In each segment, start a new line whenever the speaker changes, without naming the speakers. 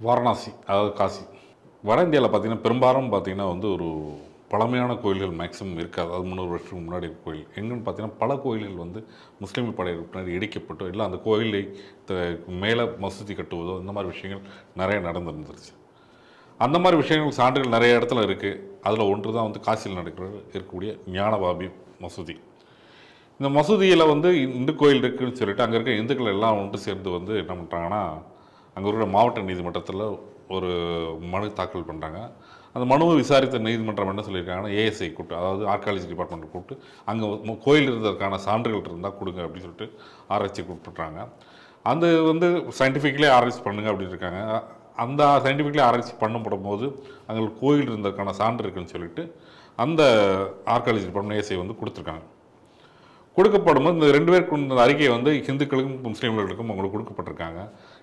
வாரணாசி அதாவது காசி வட இந்தியாவில் பார்த்தீங்கன்னா பெரும்பாலும் பார்த்தீங்கன்னா வந்து ஒரு பழமையான கோயில்கள் மேக்ஸிமம் இருக்காது. அது முந்நூறு வருஷத்துக்கு முன்னாடி கோயில். எங்கன்னு பார்த்தீங்கன்னா பல கோயில்கள் வந்து முஸ்லீம் படைகளுக்கு பின்னாடி இடிக்கப்பட்டோ இல்லை அந்த கோயிலை த- மேலே மசூதி கட்டுவதோ இந்த மாதிரி விஷயங்கள் நிறைய நடந்துருந்துருச்சு. அந்த மாதிரி விஷயங்கள் சான்றுகள் நிறைய இடத்துல இருக்குது அதில் ஒன்று தான் வந்து காசியில் நடக்கிற இருக்கக்கூடிய ஞானபாபி மசூதி. இந்த மசூதியில் வந்து இந்து கோயில் இருக்குதுன்னு சொல்லிட்டு அங்கே இருக்க இந்துக்கள் எல்லாம் ஒன்று சேர்ந்து வந்து என்ன பண்ணுறாங்கன்னா அங்கே இருக்கிற மாவட்ட நீதிமன்றத்தில் ஒரு மனு தாக்கல் பண்ணுறாங்க. அந்த மனுவை விசாரித்த நீதிமன்றம் என்ன சொல்லியிருக்காங்கன்னா ஏஎஸ்ஐ கூப்பிட்டு அதாவது ஆர்காலஜி டிபார்ட்மெண்ட் கூப்பிட்டு அங்கே கோயில் இருந்ததற்கான சான்றுகள் இருந்தால் கொடுங்க அப்படின்னு சொல்லிட்டு ஆராய்ச்சி கூப்பிட்டுறாங்க. அந்த வந்து சயின்டிஃபிக்கலே ஆராய்ச்சி பண்ணுங்க அப்படின்னு இருக்காங்க. அந்த சயின்டிஃபிக்கலி ஆராய்ச்சி பண்ணப்படும் போது அங்கே கோயில் இருந்ததற்கான சான்று இருக்குன்னு சொல்லிட்டு அந்த ஆர்காலஜி டிபார்ட்மெண்ட் ஏஎஸ்ஐ வந்து கொடுத்துருக்காங்க. கொடுக்கப்படும்போது இந்த ரெண்டு பேருக்கு இந்த அறிக்கை வந்து ஹிந்துக்களுக்கும் முஸ்லீம்களுக்கும் அவங்களுக்கு கொடுக்கப்பட்டிருக்காங்க.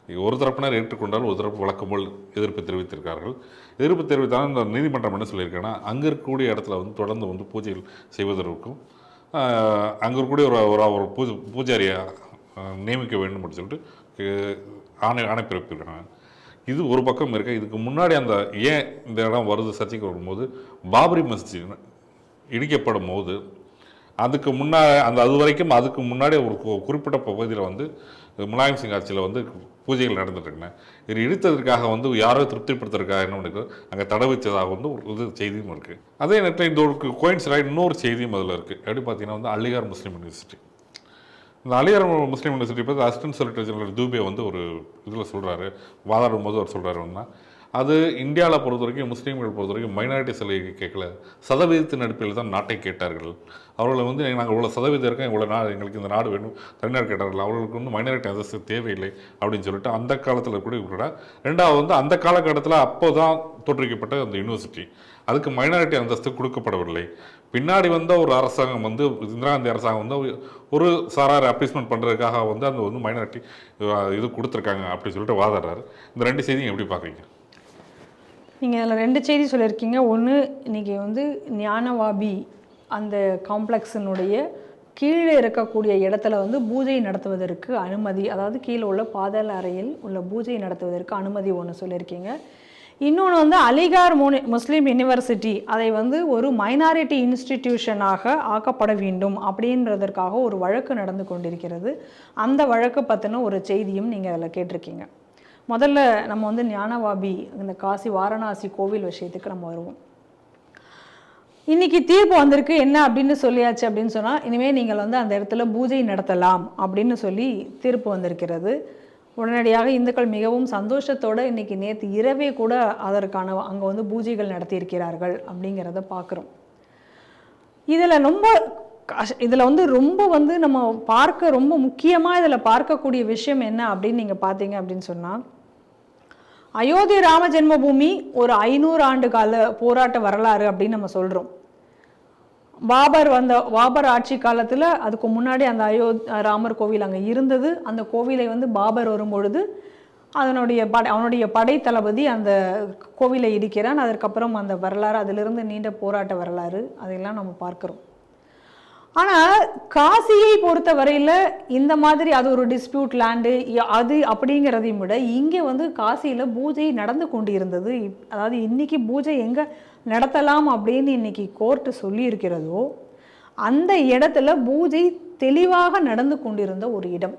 ஒரு தரப்பினர் ஏற்றுக்கொண்டால் ஒரு தரப்பு வழக்கம் போல் எதிர்ப்பு தெரிவித்திருக்கார்கள். எதிர்ப்பு தெரிவித்தாலும் இந்த நீதிமன்றம் என்ன சொல்லியிருக்கேன்னா அங்கே இருக்கக்கூடிய இடத்துல வந்து தொடர்ந்து வந்து பூஜைகள் செய்வதற்கும் அங்கே இருக்கக்கூடிய ஒரு ஒரு ஒரு பூஜை பூஜாரியை நியமிக்க வேண்டும் அப்படின்னு சொல்லிட்டு ஆணை ஆணை பிறப்பிருக்கிறாங்க இது ஒரு பக்கம் இருக்க இதுக்கு முன்னாடி அந்த ஏன் இந்த இடம் வருது சர்ச்சைக்கு வரும்போது பாபரி மஸ்ஜித் இடிக்கப்படும் போது அதுக்கு முன்னா அந்த அது வரைக்கும் அதுக்கு முன்னாடி ஒரு குறிப்பிட்ட பகுதியில் வந்து முலாயம் சிங் ஆட்சியில் வந்து பூஜைகள் நடந்துட்டுருக்குன்னு இது இடித்ததற்காக வந்து யாரோ திருப்திப்படுத்துறதுக்காக என்ன பண்ணிருக்கு? அங்கே தடை வச்சதாக வந்து ஒரு இது செய்தியும் இருக்குது அதே நேரத்தில் இந்த ஒரு கோயின்சிடாக இன்னொரு செய்தியும் அதில் இருக்குது எப்படி பார்த்தீங்கன்னா வந்து அலிகார் முஸ்லீம் யூனிவர்சிட்டி. இந்த அலியார் முஸ்லீம் யூனிவர்சிட்டி பற்றி அசிஸ்டன்ட் செக்ரட்டரி ஜெனரல் தூபே வந்து ஒரு இதில் சொல்கிறாரு வாதாடும் போது அவர் சொல்கிறாருன்னா அது இந்தியாவில் பொறுத்த வரைக்கும் முஸ்லீம்கள் பொறுத்த வரைக்கும் மைனாரிட்டி சிலை கேட்கல. சதவீதத்தின் அடிப்படையில் தான் நாட்டை கேட்டார்கள். அவர்களை வந்து நாங்கள் இவ்வளோ சதவீதம் இருக்கோம் இவ்வளோ நாடு எங்களுக்கு இந்த நாடு வேணும் தனியார் கேட்டார்கள். அவர்களுக்கு வந்து மைனாரிட்டி அந்தஸ்து தேவையில்லை அப்படின்னு சொல்லிட்டு அந்த காலத்தில் கூட ரெண்டாவது வந்து அந்த காலகட்டத்தில் அப்போ தான் தோற்றுவிக்கப்பட்ட அந்த யூனிவர்சிட்டி அதுக்கு மைனாரிட்டி அந்தஸ்து கொடுக்கப்படவில்லை. பின்னாடி வந்த ஒரு அரசாங்கம் வந்து இந்திரா காந்தி அரசாங்கம் வந்து ஒரு சாரார் அப்ளீஸ்மெண்ட் பண்ணுறதுக்காக வந்து அந்த வந்து மைனாரிட்டி இது கொடுத்துருக்காங்க அப்படின்னு சொல்லிட்டு வாதாடுறாரு. இந்த ரெண்டு செய்தியும் எப்படி பார்க்குறீங்க?
நீங்கள் அதில் ரெண்டு செய்தி சொல்லியிருக்கீங்க. ஒன்று இன்னைக்கு வந்து ஞானவாபி அந்த காம்ப்ளெக்ஸினுடைய கீழே இருக்கக்கூடிய இடத்துல வந்து பூஜை நடத்துவதற்கு அனுமதி அதாவது கீழே உள்ள பாதாள அறையில் உள்ள பூஜை நடத்துவதற்கு அனுமதி ஒன்று சொல்லியிருக்கீங்க. இன்னொன்று வந்து அலிகார் மோனி முஸ்லீம் யுனிவர்சிட்டி அதை வந்து ஒரு மைனாரிட்டி இன்ஸ்டிடியூஷனாக ஆக்கப்பட வேண்டும் அப்படின்றதற்காக ஒரு வழக்கு நடந்து கொண்டிருக்கிறது. அந்த வழக்கு பற்றின ஒரு செய்தியும் நீங்கள் அதில் கேட்டிருக்கீங்க. முதல்ல நம்ம வந்து ஞானவாபி இந்த காசி வாரணாசி கோவில் விஷயத்துக்கு நம்ம வருவோம். இன்னைக்கு தீர்ப்பு வந்திருக்கு என்ன அப்படின்னு சொல்லியாச்சு அப்படின்னு சொன்னால் இனிமேல் நீங்கள் வந்து அந்த இடத்துல பூஜை நடத்தலாம் அப்படின்னு சொல்லி தீர்ப்பு வந்திருக்கிறது. உடனடியாக இந்துக்கள் மிகவும் சந்தோஷத்தோடு இன்னைக்கு நேற்று இரவே கூட அதற்கான அங்கே வந்து பூஜைகள் நடத்தியிருக்கிறார்கள் அப்படிங்கிறத பார்க்குறோம் இதில் ரொம்ப கஷ் இதில் வந்து ரொம்ப வந்து நம்ம பார்க்க ரொம்ப முக்கியமாக இதில் பார்க்கக்கூடிய விஷயம் என்ன அப்படின்னு நீங்கள் பார்த்தீங்க அப்படின்னு சொன்னால் அயோத்தி ராம ஜென்மபூமி ஒரு ஐநூறு ஆண்டு கால போராட்ட வரலாறு அப்படின்னு நம்ம சொல்கிறோம் பாபர் வந்த பாபர் ஆட்சி காலத்தில் அதுக்கு முன்னாடி அந்த அயோ ராமர் கோவில் அங்கே இருந்தது. அந்த கோவிலை வந்து பாபர் வரும்பொழுது அதனுடைய படை அவனுடைய படை தளபதி அந்த கோவிலை இடிக்கிறான். அதற்கப்புறம் அந்த வரலாறு அதிலிருந்து நீண்ட போராட்ட வரலாறு அதையெல்லாம் நம்ம பார்க்குறோம். ஆனால் காசியை பொறுத்த வரையில் இந்த மாதிரி அது ஒரு டிஸ்பியூட் லேண்டு அது அப்படிங்கிறதையும் விட இங்கே வந்து காசியில் பூஜை நடந்து கொண்டு இருந்தது அதாவது இன்றைக்கி பூஜை எங்கே நடத்தலாம் அப்படின்னு இன்னைக்கு கோர்ட்டு சொல்லியிருக்கிறதோ அந்த இடத்துல பூஜை தெளிவாக நடந்து கொண்டிருந்த ஒரு இடம்.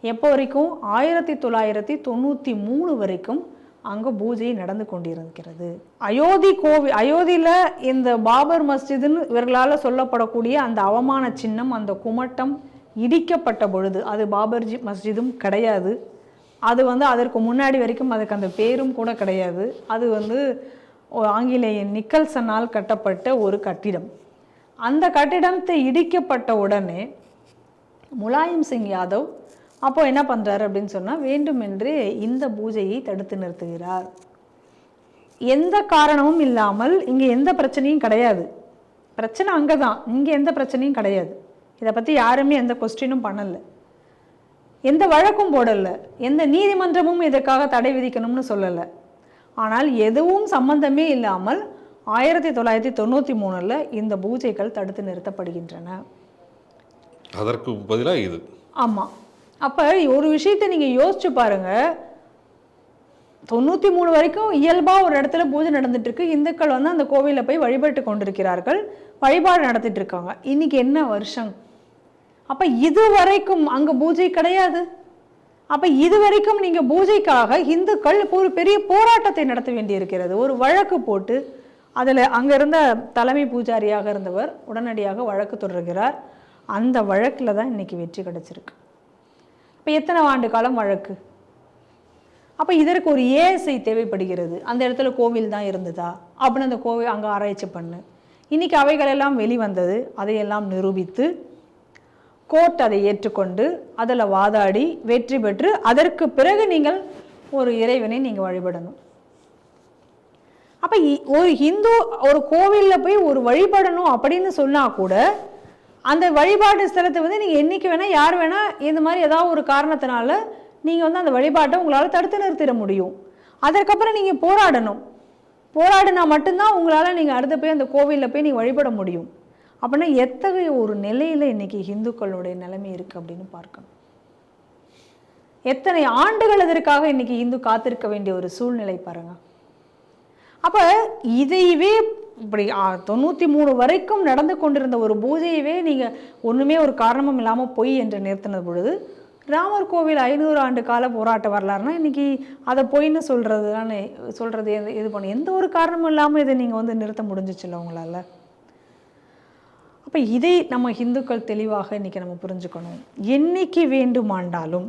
எப்போ வரைக்கும்? ஆயிரத்தி தொள்ளாயிரத்தி தொண்ணூற்றி மூணு வரைக்கும் அங்கே பூஜை நடந்து கொண்டிருக்கிறது. அயோத்தி கோவில் அயோத்தியில் இந்த பாபர் மஸ்ஜிதுன்னு இவர்களால் சொல்லப்படக்கூடிய அந்த அவமான சின்னம் அந்த குமட்டம் இடிக்கப்பட்ட பொழுது அது பாபர்ஜி மஸ்ஜிதும் கிடையாது. அது வந்து அதற்கு முன்னாடி வரைக்கும் அதுக்கு அந்த பேரும் கூட கிடையாது. அது வந்து ஆங்கிலேய ஆங்கிலேயன் நிக்கல்சனால் கட்டப்பட்ட ஒரு கட்டிடம். அந்த கட்டிடத்தை இடிக்கப்பட்ட உடனே முலாயம் சிங் யாதவ் அப்போ என்ன பண்ணுறாரு அப்படின்னு சொன்னால் வேண்டுமென்றே இந்த பூஜையை தடுத்து நிறுத்துகிறார். எந்த காரணமும் இல்லாமல் இங்கே எந்த பிரச்சனையும் கிடையாது. பிரச்சனை அங்கே தான் இங்கே எந்த பிரச்சனையும் கிடையாது. இதை பற்றி யாருமே எந்த கொஸ்டினும் பண்ணலை. எந்த வழக்கும் போடலை. எந்த நீதிமன்றமும் இதற்காக தடை விதிக்கணும்னு சொல்லலை. ஆனால் எதுவும் சம்பந்தமே இல்லாமல் ஆயிரத்தி தொள்ளாயிரத்தி தொண்ணூற்றி மூணில் இந்த பூஜைகள் தடுத்து நிறுத்தப்படுகின்றன.
அதற்கு பதிலாக இது.
ஆமாம் அப்போ ஒரு விஷயத்தை நீங்கள் யோசிச்சு பாருங்கள் தொண்ணூற்றி மூணு வரைக்கும் இயல்பாக ஒரு இடத்துல பூஜை நடந்துட்டுருக்கு இந்துக்கள் வந்து அந்த கோவிலில் போய் வழிபட்டு கொண்டிருக்கிறார்கள். வழிபாடு நடத்திட்டு இருக்காங்க. இன்றைக்கி என்ன வருஷம்? அப்போ இது வரைக்கும் அங்கே பூஜை கிடையாது. அப்போ இது வரைக்கும் நீங்கள் பூஜைக்காக இந்துக்கள் இப்போ ஒரு பெரிய போராட்டத்தை நடத்த வேண்டியிருக்கிறது. ஒரு வழக்கு போட்டு அதில் அங்கே இருந்த தலைமை பூஜாரியாக இருந்தவர் உடனடியாக வழக்கு தொடர்கிறார். அந்த வழக்கில் தான் இன்னைக்கு வெற்றி கிடச்சிருக்கு. இப்போ எத்தனை ஆண்டு காலம் வழக்கு? அப்போ இதற்கு ஒரு ஏஎஸ்ஐ தேவைப்படுகிறது. அந்த இடத்துல கோவில் தான் இருந்ததா? அப்படின்னு அந்த கோவில் அங்கே ஆராய்ச்சி பண்ணு. இன்னைக்கு அவைகளெல்லாம் வெளிவந்தது. அதையெல்லாம் நிரூபித்து கோர்ட் அதை ஏற்றுக்கொண்டு அதில் வாதாடி வெற்றி பெற்று அதற்கு பிறகு நீங்கள் ஒரு இறைவனை நீங்கள் வழிபடணும். அப்போ ஒரு ஹிந்து ஒரு கோவிலில் போய் ஒரு வழிபடணும் அப்படின்னு சொன்னால் கூட அந்த வழிபாட்டு ஸ்தலத்தை வந்து நீங்கள் என்றைக்கு வேணால் யார் வேணால் இந்த மாதிரி ஏதாவது ஒரு காரணத்தினால நீங்கள் வந்து அந்த வழிபாட்டை உங்களால் தடுத்து நிறுத்திட முடியும். அதற்கப்புறம் நீங்கள் போராடணும். போராடினா மட்டும்தான் உங்களால் நீங்கள் அடுத்து போய் அந்த கோவிலில் போய் நீங்கள் வழிபட முடியும். அப்படின்னா எத்தகைய ஒரு நிலையில் இன்றைக்கி இந்துக்களுடைய நிலைமை இருக்குது அப்படின்னு பார்க்கணும். எத்தனை ஆண்டுகள் அதற்காக இன்றைக்கி இந்து காத்திருக்க வேண்டிய ஒரு சூழ்நிலை பாருங்க. அப்போ இதையவே இப்படி தொண்ணூற்றி மூணு வரைக்கும் நடந்து கொண்டிருந்த ஒரு பூஜையவே நீங்கள் ஒன்றுமே ஒரு காரணமும் இல்லாமல் பொய் என்று நிறுத்தினது பொழுது ராமர் கோவில் ஐநூறு ஆண்டு கால போராட்ட வரலாறுனா இன்றைக்கி அதை பொய்ன்னு சொல்கிறது தானே சொல்கிறது எது- இது பண்ணி எந்த ஒரு காரணமும் இல்லாமல் இதை நீங்கள் வந்து நிறுத்த முடிஞ்சிச்சுல்ல உங்களால்? அப்போ இதை நம்ம இந்துக்கள் தெளிவாக இன்றைக்கி நம்ம புரிஞ்சுக்கணும். என்னைக்கு வேண்டுமாண்டாலும்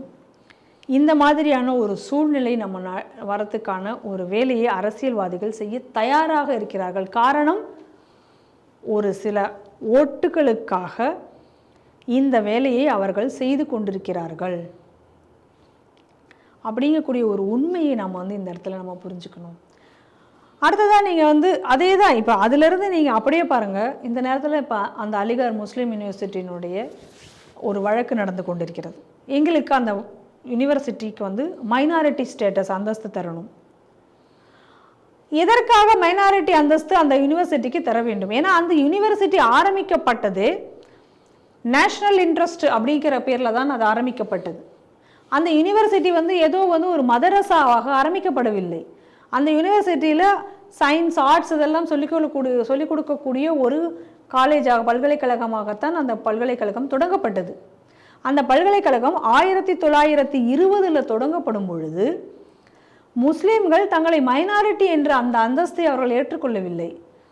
இந்த மாதிரியான ஒரு சூழ்நிலை நம்ம வரத்துக்கான ஒரு வேலையை அரசியல்வாதிகள் செய்ய தயாராக இருக்கிறார்கள். காரணம் ஒரு சில ஓட்டுகளுக்காக இந்த வேலையை அவர்கள் செய்து கொண்டிருக்கிறார்கள். அப்படிங்கக்கூடிய ஒரு உண்மையை நம்ம வந்து இந்த இடத்துல நம்ம புரிஞ்சுக்கணும். அடுத்ததாக நீங்கள் வந்து அதே தான் இப்போ அதிலிருந்து நீங்கள் அப்படியே பாருங்கள் இந்த நேரத்தில் இப்போ அந்த அலிகார் முஸ்லீம் யூனிவர்சிட்டியினுடைய ஒரு வழக்கு நடந்து கொண்டிருக்கிறது. எங்களுக்கு அந்த யூனிவர்சிட்டிக்கு வந்து மைனாரிட்டி ஸ்டேட்டஸ் அந்தஸ்து தரணும். எதற்காக மைனாரிட்டி அந்தஸ்து அந்த யூனிவர்சிட்டிக்கு தர வேண்டும்? ஏன்னா அந்த யூனிவர்சிட்டி ஆரம்பிக்கப்பட்டது நேஷ்னல் இன்ட்ரெஸ்ட் அப்படிங்கிற பேரில் தான் அது ஆரம்பிக்கப்பட்டது. அந்த யூனிவர்சிட்டி வந்து ஏதோ வந்து ஒரு மதரசாவாக ஆரம்பிக்கப்படவில்லை. அந்த யூனிவர்சிட்டியில் சயின்ஸ் ஆர்ட்ஸ் இதெல்லாம் சொல்லிக் கொள்ளக்கூடிய சொல்லிக் கொடுக்கக்கூடிய ஒரு காலேஜாக பல்கலைக்கழகமாகத்தான் அந்த பல்கலைக்கழகம் தொடங்கப்பட்டது. அந்த பல்கலைக்கழகம் ஆயிரத்தி தொள்ளாயிரத்தி இருபதில் தொடங்கப்படும் பொழுது முஸ்லீம்கள் தங்களை மைனாரிட்டி என்ற அந்த அந்தஸ்தை அவர்கள் ஏற்றுக்கொள்ளவில்லை.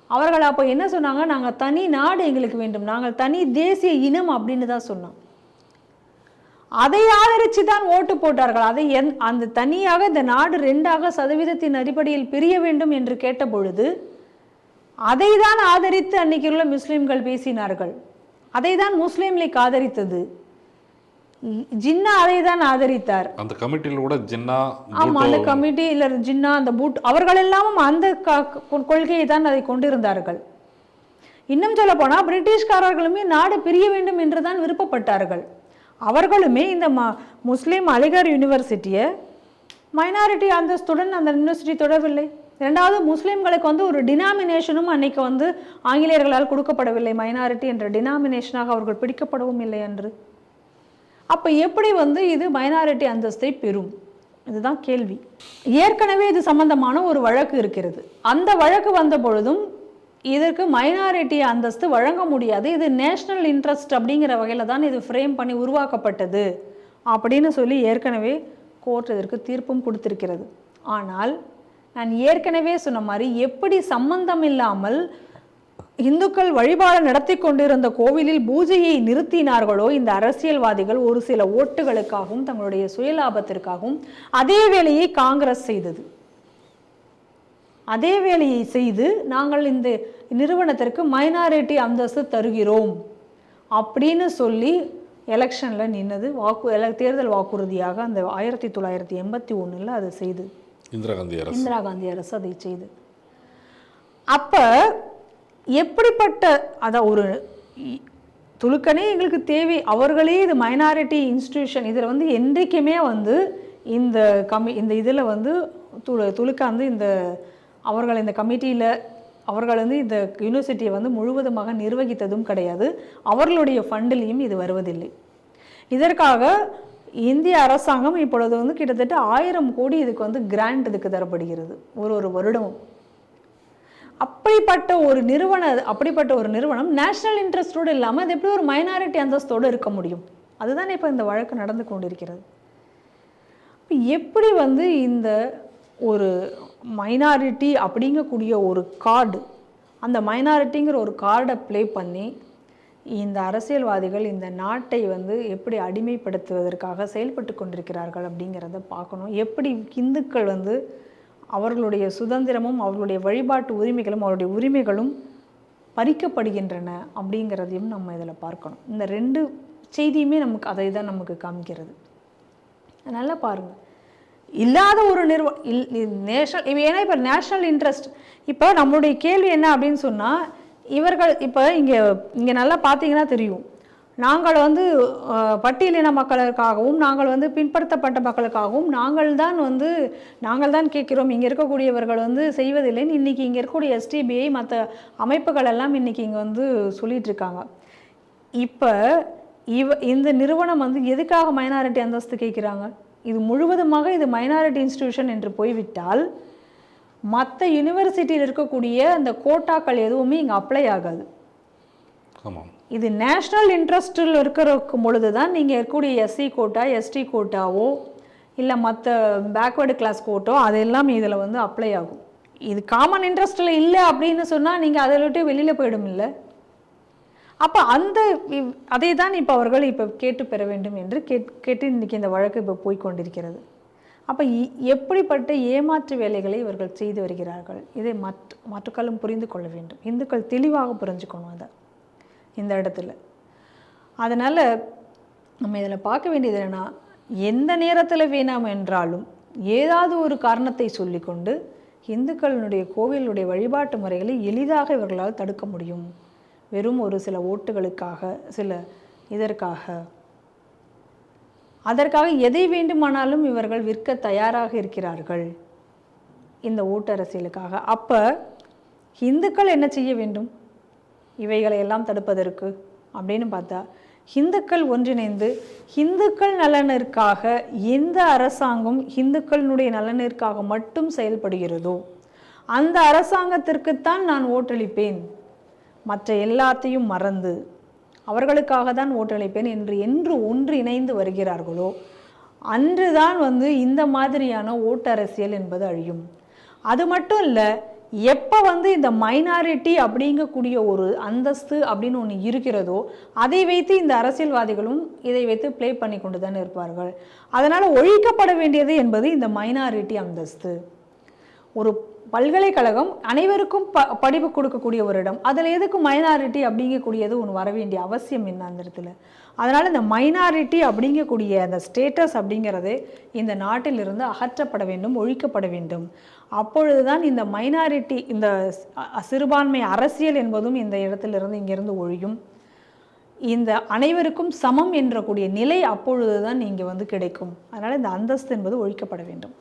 அவர்கள் அப்போ என்ன சொன்னாங்க? நாங்கள் தனி நாடு எங்களுக்கு வேண்டும். நாங்கள் தனி தேசிய இனம் அப்படின்னு தான் சொன்னோம். அதை ஆதரித்து தான் ஓட்டு போட்டார்கள். அதை என் அந்த தனியாக இந்த நாடு ரெண்டாக சதவீதத்தின் அடிப்படையில் பிரிய வேண்டும் என்று கேட்ட பொழுது அதை தான் ஆதரித்து அன்னைக்கு உள்ள முஸ்லீம்கள் பேசினார்கள். அதை தான் முஸ்லீம் லீக் ஆதரித்தது. ஜின்னா அதை தான் ஆதரித்தார்.
அந்த கமிட்டியில் கூட ஜின்னா
ஆமா அந்த கமிட்டி இல்ல ஜின்னா அந்த பூட் அவர்கள் எல்லாமும் அந்த கொள்கையை தான் அதை கொண்டிருந்தார்கள். இன்னும் சொல்ல போனா பிரிட்டிஷ்காரர்களுமே நாடு பிரிய வேண்டும் என்று தான் விருப்பப்பட்டார்கள். அவர்களுமே இந்த ம முஸ்லீம் அலிகர் யூனிவர்சிட்டியை மைனாரிட்டி அந்தஸ்துடன் அந்த யூனிவர்சிட்டி தொடரவில்லை. ரெண்டாவது முஸ்லீம்களுக்கு வந்து ஒரு டினாமினேஷனும் அன்னைக்கு வந்து ஆங்கிலேயர்களால் கொடுக்கப்படவில்லை. மைனாரிட்டி என்ற டினாமினேஷனாக அவர்கள் பிடிக்கப்படவும் இல்லை என்று. அப்போ எப்படி வந்து இது மைனாரிட்டி அந்தஸ்தை பெறும்? இதுதான் கேள்வி. ஏற்கனவே இது சம்பந்தமான ஒரு வழக்கு இருக்கிறது. அந்த வழக்கு வந்த பொழுதும் இதற்கு மைனாரிட்டி அந்தஸ்து வழங்க முடியாது. இது நேஷனல் இன்ட்ரெஸ்ட் அப்படிங்கிற வகையில் தான் இது ஃப்ரேம் பண்ணி உருவாக்கப்பட்டது அப்படின்னு சொல்லி ஏற்கனவே கோர்ட் இதற்கு தீர்ப்பும் கொடுத்திருக்கிறது. ஆனால் நான் ஏற்கனவே சொன்ன மாதிரி எப்படி சம்பந்தம் இல்லாமல் இந்துக்கள் வழிபாடு நடத்தி கொண்டிருந்த கோவிலில் பூஜையை நிறுத்தினார்களோ இந்த அரசியல்வாதிகள் ஒரு சில ஓட்டுகளுக்காகவும் தங்களுடைய சுயலாபத்திற்காகவும் அதே வேலையை காங்கிரஸ் செய்தது. அதே வேலையை செய்து நாங்கள் இந்த நிறுவனத்திற்கு மைனாரிட்டி அந்தஸ்து தருகிறோம் அப்படின்னு சொல்லி எலெக்ஷனில் நின்னது. வாக்கு தேர்தல் வாக்குறுதியாக அந்த ஆயிரத்தி தொள்ளாயிரத்தி எண்பத்தி ஒண்ணுல அது செய்து.
இந்திரா காந்தி அரசு.
இந்திரா காந்தி அரசு அதை செய்து. அப்ப எப்படிப்பட்ட அதான் ஒரு இ- துலுக்கனே எங்களுக்கு தேவை. அவர்களே இது மைனாரிட்டி இன்ஸ்டிடியூஷன் இதில் வந்து என்றைக்குமே வந்து இந்த கமி இந்த இதில் வந்து துளு துலுக்காந்து இந்த அவர்கள் இந்த கமிட்டியில் அவர்கள் வந்து இந்த யூனிவர்சிட்டியை வந்து முழுவதுமாக நிர்வகித்ததும் கிடையாது. அவர்களுடைய ஃபண்டிலையும் இது வருவதில்லை. இதற்காக இந்திய அரசாங்கம் இப்பொழுது வந்து கிட்டத்தட்ட ஆயிரம் கோடி இதுக்கு வந்து கிராண்ட் இதுக்கு தரப்படுகிறது. ஒரு ஒரு வருடமும். அப்படிப்பட்ட ஒரு நிறுவன அப்படிப்பட்ட ஒரு நிறுவனம் நேஷனல் இன்ட்ரெஸ்டோடு இல்லாமல் அது எப்படி ஒரு மைனாரிட்டி அந்தஸ்தோடு இருக்க முடியும்? அதுதான் இப்போ இந்த வழக்கு நடந்து கொண்டிருக்கிறது. எப்படி வந்து இந்த ஒரு மைனாரிட்டி அப்படிங்கக்கூடிய ஒரு கார்டு அந்த மைனாரிட்டிங்கிற ஒரு கார்டை ப்ளே பண்ணி இந்த அரசியல்வாதிகள் இந்த நாட்டை வந்து எப்படி அடிமைப்படுத்துவதற்காக செயல்பட்டு கொண்டிருக்கிறார்கள் அப்படிங்கிறத பார்க்கணும். எப்படி இந்துக்கள் வந்து அவர்களுடைய சுதந்திரமும் அவர்களுடைய வழிபாட்டு உரிமைகளும் அவருடைய உரிமைகளும் பறிக்கப்படுகின்றன அப்படிங்கிறதையும் நம்ம இதில் பார்க்கணும். இந்த ரெண்டு செய்தியுமே நமக்கு அதை தான் நமக்கு காமிக்கிறது. அதனால் பாருங்கள் இல்லாத ஒரு நிறுவ இல் நேஷனல் ஏன்னா இப்போ நேஷனல் இன்ட்ரெஸ்ட். இப்போ நம்மளுடைய கேள்வி என்ன அப்படின்னு சொன்னால் இவர்கள் இப்போ இங்கே இங்கே நல்லா பார்த்தீங்கன்னா தெரியும். நாங்கள் வந்து பட்டியலின மக்களுக்காகவும் நாங்கள் வந்து பின்படுத்தப்பட்ட மக்களுக்காகவும் நாங்கள் தான் வந்து நாங்கள் தான் கேட்கிறோம் இங்கே இருக்கக்கூடியவர்கள் வந்து செய்வதில்லைன்னு இன்றைக்கி இங்கே இருக்கக்கூடிய எஸ்டிபிஐ மற்ற அமைப்புகள் எல்லாம் இன்றைக்கி இங்கே வந்து சொல்லிட்டு இருக்காங்க. இப்போ இவ இந்த நிறுவனம் வந்து எதுக்காக மைனாரிட்டி அந்தஸ்து கேட்குறாங்க? இது முழுவதுமாக இது மைனாரிட்டி இன்ஸ்டிடியூஷன் என்று போய்விட்டால் மற்ற யூனிவர்சிட்டியில் இருக்கக்கூடிய அந்த கோட்டாக்கள் எதுவுமே இங்கே அப்ளை ஆகாது.
ஆமாம்.
இது நேஷ்னல் இன்ட்ரெஸ்டில் இருக்கிறக்கும் பொழுது தான் நீங்கள் இருக்கக்கூடிய எஸ்சி கோட்டா எஸ்டி கோட்டாவோ இல்லை மற்ற பேக்வேர்டு கிளாஸ் கோட்டோ அதெல்லாம் இதில் வந்து அப்ளை ஆகும். இது காமன் இன்ட்ரெஸ்ட்டில் இல்லை அப்படின்னு சொன்னால் நீங்கள் அதை விட்டு வெளியில் போயிடும் இல்லை. அப்போ அந்த அதை தான் இப்போ அவர்கள் இப்போ கேட்டு பெற வேண்டும் என்று கேட் கேட்டு இன்றைக்கி இந்த வழக்கு இப்போ போய் கொண்டிருக்கிறது. அப்போ இ- எப்படிப்பட்ட ஏமாற்று வேலைகளை இவர்கள் செய்து வருகிறார்கள் இதை மற்ற மற்றக்களும் புரிந்து கொள்ள வேண்டும். இந்துக்கள் தெளிவாக புரிஞ்சுக்கணும் அதை. இந்த இடத்துல. அதனால் நம்ம இதில் பார்க்க வேண்டியது என்னென்னா எந்த நேரத்தில் வேணாம் என்றாலும் ஏதாவது ஒரு காரணத்தை சொல்லிக்கொண்டு இந்துக்களினுடைய கோவிலுடைய வழிபாட்டு முறைகளை எளிதாக இவர்களால் தடுக்க முடியும். வெறும் ஒரு சில ஓட்டுகளுக்காக சில இதற்காக. அதற்காக எதை வேண்டுமானாலும் இவர்கள் விற்க தயாராக இருக்கிறார்கள். இந்த ஓட்டு அரசியலுக்காக அப்போ இந்துக்கள் என்ன செய்ய வேண்டும்? இவைகளை எல்லாம் தடுப்பதற்கு அப்படின்னு பார்த்தா இந்துக்கள் ஒன்றிணைந்து இந்துக்கள் நலனிற்காக எந்த அரசாங்கம் இந்துக்களினுடைய நலனிற்காக மட்டும் செயல்படுகிறதோ அந்த அரசாங்கத்திற்குத்தான் நான் ஓட்டளிப்பேன். மற்ற எல்லாத்தையும் மறந்து அவர்களுக்காக தான் ஓட்டளிப்பேன் என்று என்று ஒன்றிணைந்து வருகிறார்களோ அன்றுதான் வந்து இந்த மாதிரியான ஓட்டரசியல் என்பது அழியும். அது மட்டும் இல்லை எப்போ வந்து இந்த மைனாரிட்டி அப்படிங்கக்கூடிய ஒரு அந்தஸ்து அப்படின்னு ஒன்று இருக்கிறதோ அதை வைத்து இந்த அரசியல்வாதிகளும் இதை வைத்து ப்ளே பண்ணி கொண்டு தானே இருப்பார்கள். அதனால் ஒழிக்கப்பட வேண்டியது என்பது இந்த மைனாரிட்டி அந்தஸ்து. ஒரு பல்கலைக்கழகம் அனைவருக்கும் ப படிப்பு கொடுக்கக்கூடிய ஒரு இடம். அதில் எதுக்கு மைனாரிட்டி அப்படிங்கக்கூடியது ஒன்று வர வேண்டிய அவசியம் என்ன அந்த இடத்துல? அதனால் இந்த மைனாரிட்டி அப்படிங்கக்கூடிய அந்த ஸ்டேட்டஸ் அப்படிங்கிறது இந்த நாட்டிலிருந்து அகற்றப்பட வேண்டும் ஒழிக்கப்பட வேண்டும். அப்பொழுதுதான் இந்த மைனாரிட்டி இந்த சிறுபான்மை அரசியல் என்பதும் இந்த இடத்திலிருந்து இங்கிருந்து ஒழியும். இந்த அனைவருக்கும் சமம் என்ற கூடிய நிலை அப்பொழுதுதான் இங்கே வந்து கிடைக்கும். அதனால் இந்த அந்தஸ்து என்பது ஒழிக்கப்பட வேண்டும்.